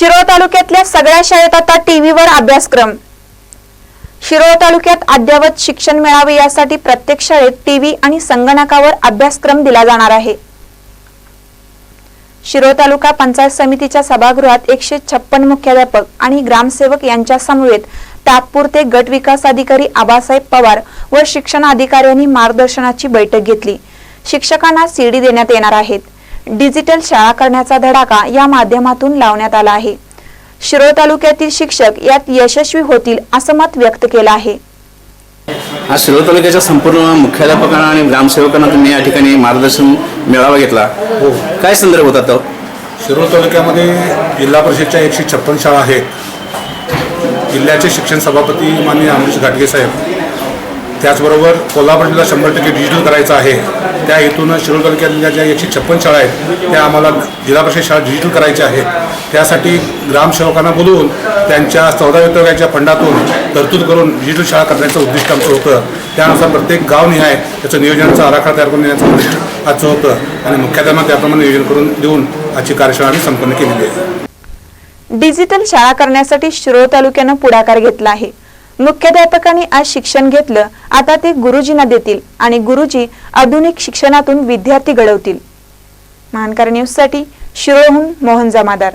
शिरोळ तालुक्यातल्या सगळ्या शाळेत आता टीव्हीवर अभ्यासक्रम. शिरोळ तालुक्यात अद्ययावत शिक्षण मिळावे यासाठी प्रत्येक शाळेत टीव्ही आणि संगणकावर अभ्यासक्रम दिला जाणार आहे. शिरोळ तालुका पंचायत समितीच्या सभागृहात एकशे छप्पन मुख्याध्यापक आणि ग्रामसेवक यांच्या समवेत तात्पुरते गट विकास अधिकारी आबासाहेब पवार व शिक्षण अधिकाऱ्यांनी मार्गदर्शनाची बैठक घेतली. शिक्षकांना सीडी देण्यात येणार आहेत. डिजिटल शाळा करण्याचा धडाका या माध्यमातून लावण्यात आला आहे. शिरोळ तालुक्यातील शिक्षक यात यशस्वी होतील असं मत व्यक्त केलं आहे. आज शिरोळ तालुक्याच्या संपूर्ण मुख्याध्यापकांना आणि ग्रामसेवकांना तुम्ही या ठिकाणी मार्गदर्शन मेळावा घेतला. काय संदर्भ होता तो? शिरोळ तालुक्यामध्ये जिल्हा परिषदच्या एकशे छप्पन शाळा आहेत. जिल्ह्याचे शिक्षण सभापती माननीय अमरीश घाटगे साहेब. त्याचबरोबर कोल्हापूर जिल्हा शंभर टक्के डिजिटल करायचा आहे. त्या हेतूनं शिरोळ तालुक्यातल्या ज्या एकशे छप्पन शाळा आहेत त्या आम्हाला जिल्हा परिषद शाळा डिजिटल करायच्या आहेत त्यासाठी ग्रामसेवकांना बोलवून त्यांच्या चौदा विभागाच्या फंडातून तरतूद करून डिजिटल शाळा करण्याचं उद्दिष्ट आमचं होतं. त्यानुसार प्रत्येक गावनिहाय त्याचं नियोजनाचा आराखडा तयार करून देण्याचं उद्दिष्ट आजचं होतं आणि मुख्याध्यापकांना त्याप्रमाणे नियोजन करून देऊन आजची कार्यशाळा आम्ही संपन्न केलेली आहे. डिजिटल शाळा करण्यासाठी शिरोळ तालुक्यानं पुढाकार घेतला आहे. मुख्याध्यापकांनी आज शिक्षण घेतलं. आता ते गुरुजींना देतील आणि गुरुजी आधुनिक शिक्षणातून विद्यार्थी घडवतील. महानकार न्यूजसाठी शिरोहून मोहन जमादार.